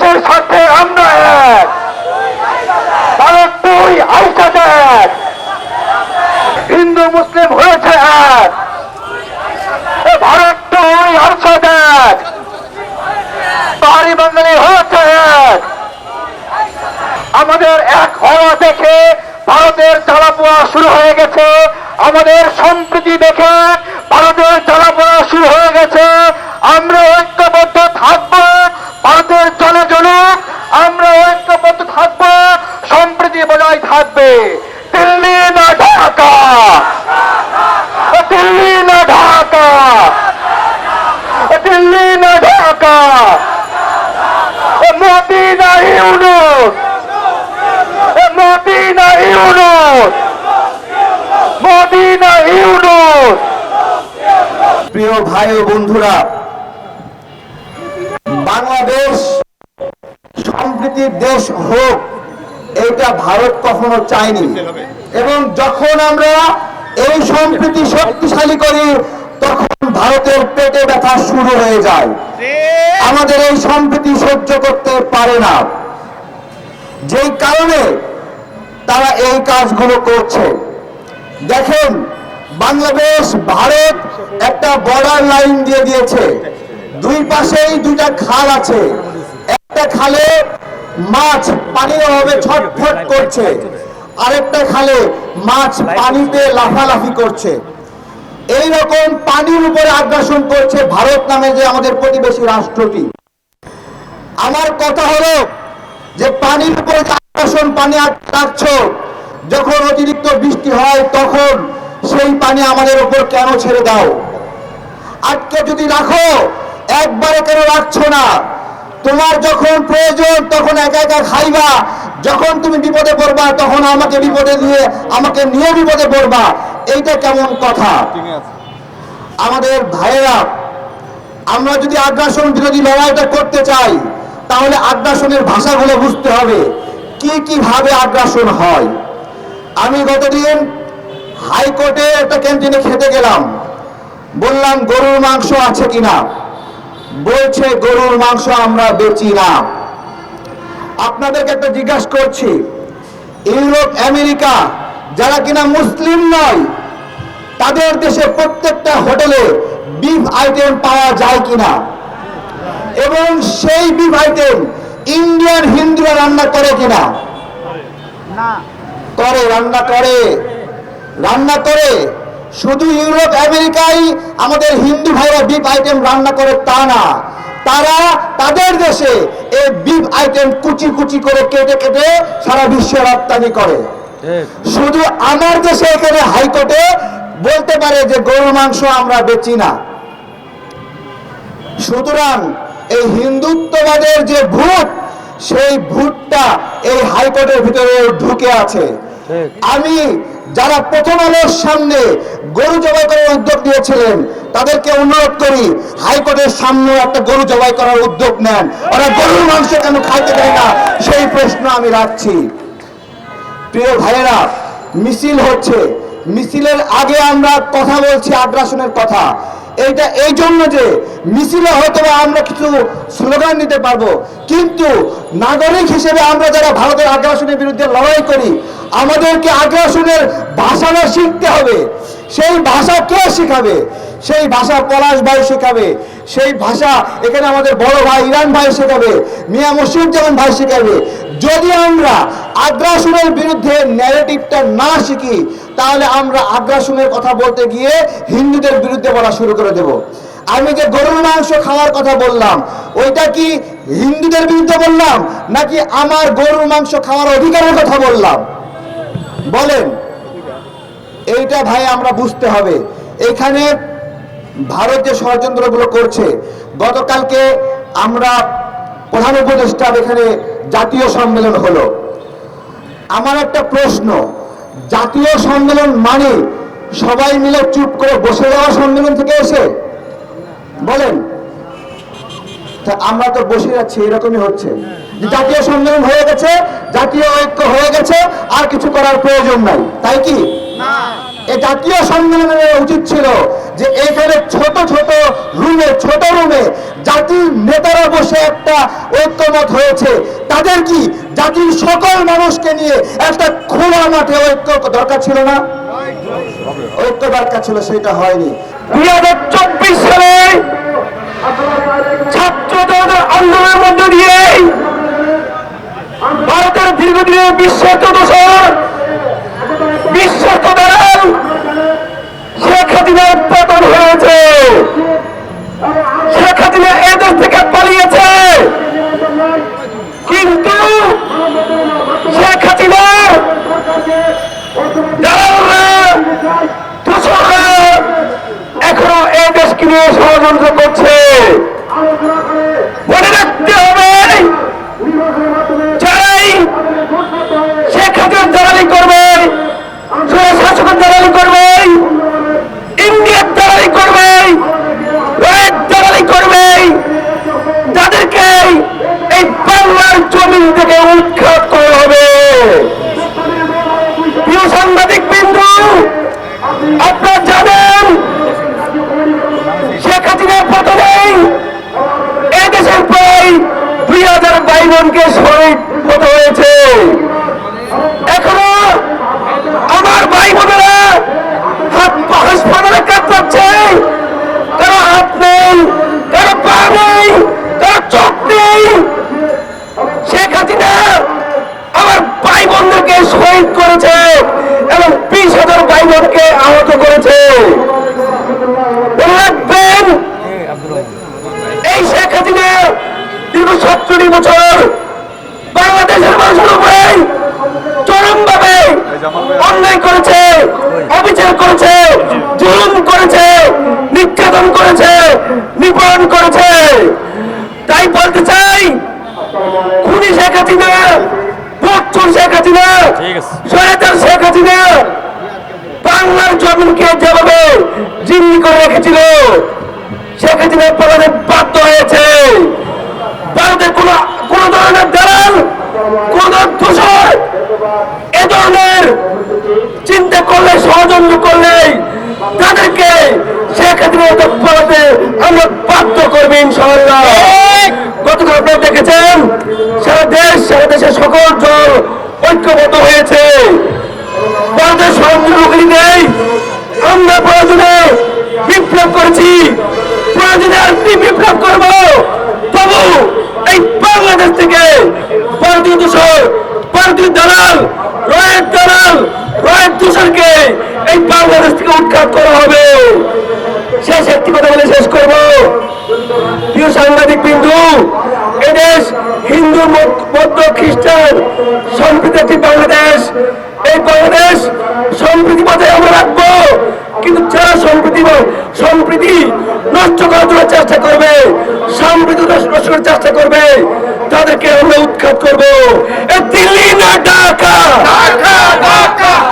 দেশের স্বার্থে আমরা এক। ভারত তুই আইসা দেখ হিন্দু, মুসলিম হয়েছে এক। ভারত তুই আইসা দেখ পাহাড়ি বাঙালি হয়েছে এক। আমাদের এক হওয়া দেখে ভারতের জ্বালাপোড়া শুরু হয়ে গেছে। আমাদের সম্প্রীতি দেখে ভারতের জ্বালাপোড়া শুরু হয়ে গেছে। আমরা ঐক্যবদ্ধ থাকব। ভারতের জনে জনে আমরা ঐক্যবদ্ধ থাকব, সম্প্রীতি বজায় থাকবে। দিল্লি না ঢাকা। দিল্লি না ঢাকা। দিল্লি না ঢাকা। মোদি না ইউনুস। মোদি না ইউনুস। মোদি না ইউনুস। প্রিয় ভাই ও বন্ধুরা বাংলাদেশ সম্প্রীতির দেশ হোক, এটা ভারত কখনো চায়নি। এবং যখন আমরা এই সম্প্রীতি শক্তিশালী করি, তখন ভারতের পেটে ব্যথা শুরু হয়ে যায়। আমাদের এই সম্প্রীতি সহ্য করতে পারে না। যেই কারণে তারা এই কাজগুলো করছে। দেখেন, বাংলাদেশ, ভারত একটা বর্ডার লাইন দিয়ে দিয়েছে। দুই পাশেই দুইটা খাল আছে। একটা খালে মাছ পানির অভাবে ছটফট করছে। আরেকটা খালে মাছ পানিতে লাফালাফি করছে। এই রকম পানির উপরে আগ্রাসন করছে ভারত নামে যে আমাদের প্রতিবেশী রাষ্ট্রটি। আমার কথা হলো যে পানির উপরে আগ্রাসন পানি রাখছ যখন অতিরিক্ত বৃষ্টি হয় তখন সেই পানি আমাদের উপর কেন ছেড়ে দাও? আজকে যদি রাখো একবারে কেন রাখছো না? তোমার যখন প্রয়োজন, তখন একা একা খাইবা। যখন তুমি বিপদে পড়বা, তখন আমাকে বিপদে দিয়ে, আমাকে নিয়ে বিপদে পড়বা। এইটা কেমন কথা? আমাদের ভাইয়েরা, আমরা যদি আগ্রাসন বিরোধী লড়াইটা করতে চাই, তাহলে আগ্রাসনের ভাষাগুলো বুঝতে হবে। কি কি ভাবে আগ্রাসন হয়? আমি গতদিন হাইকোর্টে একটা ক্যান্টিনে খেতে গেলাম। বললাম, গরুর মাংস আছে কিনা? বলছে গরুর মাংস আমরা বেচি না। আপনাদেরকে একটা জিজ্ঞাসা করছি ইউরোপ আমেরিকা যারা কিনা মুসলিম নয় তাদের দেশে প্রত্যেকটা হোটেলে বিফ আইটেম পাওয়া যায় কিনা? এবং সেই বিফ আইটেম ইন্ডিয়ান হিন্দুরা রান্না করে কিনা? করে রান্না করে। রান্না করে? শুধু ইউরোপ আমেরিকায় আমাদের হিন্দু ভাইরা বিফ আইটেম রান্না করে তা না। তারা তাদের দেশে এই বিফ আইটেম কুচি কুচি করে কেটে কেটে সারা বিশ্বে রপ্তানি করে। শুধু আমার দেশে এখানে হাইকোর্টে বলতে পারে যে গরুর মাংস আমরা বেচি না। সুতরাং এই হিন্দুত্ববাদের যে ভূত সেই ভূতটা এই হাইকোর্টের ভিতরে ঢুকে আছে। আমি যারা প্রথম আলোর সামনে গরু জবাই করার উদ্যোগ দিয়েছিলেন তাদেরকে অনুরোধ করি, হাইকোর্টের সামনে একটা গরু জবাই করার উদ্যোগ নেন। ওরা গরুর মাংস কেন খাইতে দেয় না, সেই প্রশ্ন আমি রাখছি। প্রিয় ভাইয়েরা, মিছিল হচ্ছে। মিছিলের আগে আমরা কথা বলছি আগ্রাসনের কথা। এইটা এই জন্য যে মিছিলে হয়তো আমরা কিছু স্লোগান নিতে পারব, কিন্তু নাগরিক হিসেবে আমরা যারা ভারতের আগ্রাসনের বিরুদ্ধে লড়াই করি আমাদেরকে আগ্রাসনের ভাষাটা শিখতে হবে। সেই ভাষা কে শিখাবে? সেই ভাষা পলাশ ভাই শেখাবে। সেই ভাষা এখানে আমাদের বড় ভাই ইরান ভাই শেখাবে, মিয়া মুশিদুজ্জামান ভাই শেখাবে। যদি আমরা আগ্রাসনের বিরুদ্ধে ন্যারেটিভটা না শিখি, তাহলে আমরা আগ্রাসনের কথা বলতে গিয়ে হিন্দুদের বিরুদ্ধে বলা শুরু করে দেব। আমি যে গরুর মাংস খাওয়ার কথা বললাম, ওইটা কি হিন্দুদের বিরুদ্ধে বললাম, নাকি আমার গরুর মাংস খাওয়ার অধিকারের কথা বললাম? বলেন। এইটা ভাই আমরা বুঝতে হবে। এখানে ভারত যে ষড়যন্ত্রগুলো করছে, গতকালকে আমরা প্রধান উপদেষ্টার এখানে জাতীয় সম্মেলন হলো। আমার একটা প্রশ্ন, জাতীয় সম্মেলন মানে সবাই মিলে চুপ করে বসে যাওয়া সম্মেলন থেকে এসে? বলেন। আমরা তো বসে যাচ্ছি এরকমই হচ্ছে। যে জাতীয় সম্মেলন হয়ে গেছে জাতীয় ঐক্য হয়ে গেছে আর কিছু করার প্রয়োজন নাই। তাই কি? এই জাতীয় সম্মেলনের উচিত ছিল যে এখানে ছোট ছোট রুমে ছোট রুমে জাতির নেতারা বসে একটা ঐক্যমত হয়েছে। তাদের কি জাতির সকল মানুষকে নিয়ে একটা খোলা মাঠে ঐক্য দরকার ছিল না? ঐক্য দরকার ছিল সেটা হয়নি। দুই হাজার চব্বিশ সালে আন্দোলনের মধ্য দিয়ে ভারতের দীর্ঘদিনের বিশ্বস্ত দোষর বিশ্বস্ত দালাল শেখ হাসিনার পতন হয়েছে। শেখ হাসিনা এদেশ থেকে পালিয়েছে। কিন্তু শেখ দোষররা এখনও এই দেশকে নিয়ে ষড়যন্ত্র করছে মনে রাখতে হবে যারাই শেখ হাসিনার দালালি করবে শাসকের দালালি করবে ইন্ডিয়ার দালালি করবে রয়ের দালালি করবে তাদেরকে এই বাংলার জমিন থেকে উৎখাত করা হবে প্রিয় সাংবাদিক বিন্দু আপনারা জানেন শেখ হাসিনার পতনে এই দেশের প্রায় দুই হাজার ভাই বোনকে শহীদ হতে হয়েছে এখনও আমার ভাই বোনেরা হাত পা- হাসপাতালে কাতরাচ্ছে কারও হাত নেই কারও পা নেই কারও চোখ নেই শেখ হাসিনা আমার ভাই বোনদেরকে শহীদ করেছে এবং বিশ হাজার ভাই বোনকে আহত করেছে মনে রাখবেন এই শেখ হাসিনা দীর্ঘ সত্তরটি বছর বাংলাদেশের মানুষের উপরে চরমভাবে অন্যায় করেছে অবিচার করেছে জুলুম করেছে নির্যাতন করেছে নিপীড়ন করেছে। তাই বলতে চাই খুনি শেখ হাসিনা শেখ হাসিনা শেখ হাসিনা বাংলার জমিনকে যেভাবে জিম্মি করে রেখেছিল শেখ হাসিনা পলাতে বাধ্য হয়েছে। ভারতের কোন কোন ধরনের দালাল কোন এ ধরনের চিন্তা করলে ষড়যন্ত্র করলে তাদেরকে শেখ হাসিনা আমরা বাধ্য করবে ইনশাআল্লাহ। গতকাল আপনারা দেখেছেন সারা দেশ সারা দেশের সকল দল ঐক্যবদ্ধ হয়েছে। ভারতের ষড়যন্ত্র নেই আমরা প্রয়োজনে বিপ্লব করেছি। প্রয়োজনে আর বিপ্লব করব? তবু এই বাংলাদেশ থেকে ভারতীয় দূষণ ভারতীয় দালাল, রয়ের দালাল, রয়ের দূষণকে এই বাংলাদেশ থেকে উৎখাত করা হবে। শেষ একটি কথা বলে শেষ করব। প্রিয় সাংবাদিক বিন্দু, এদেশ হিন্দু বৌদ্ধ খ্রিস্টান সম্প্রীতি বাংলাদেশ। এই কংগ্রেস সম্প্রীতি পথে আমরা রাখব। কিন্তু যারা সম্প্রীতি সম্প্রীতি নষ্ট করার জন্য চেষ্টা করবে, সম্প্রীতি নষ্ট করার চেষ্টা করবে, তাদেরকে আমরা উৎখাত করব। দিল্লি না ঢাকা। ঢাকা ঢাকা।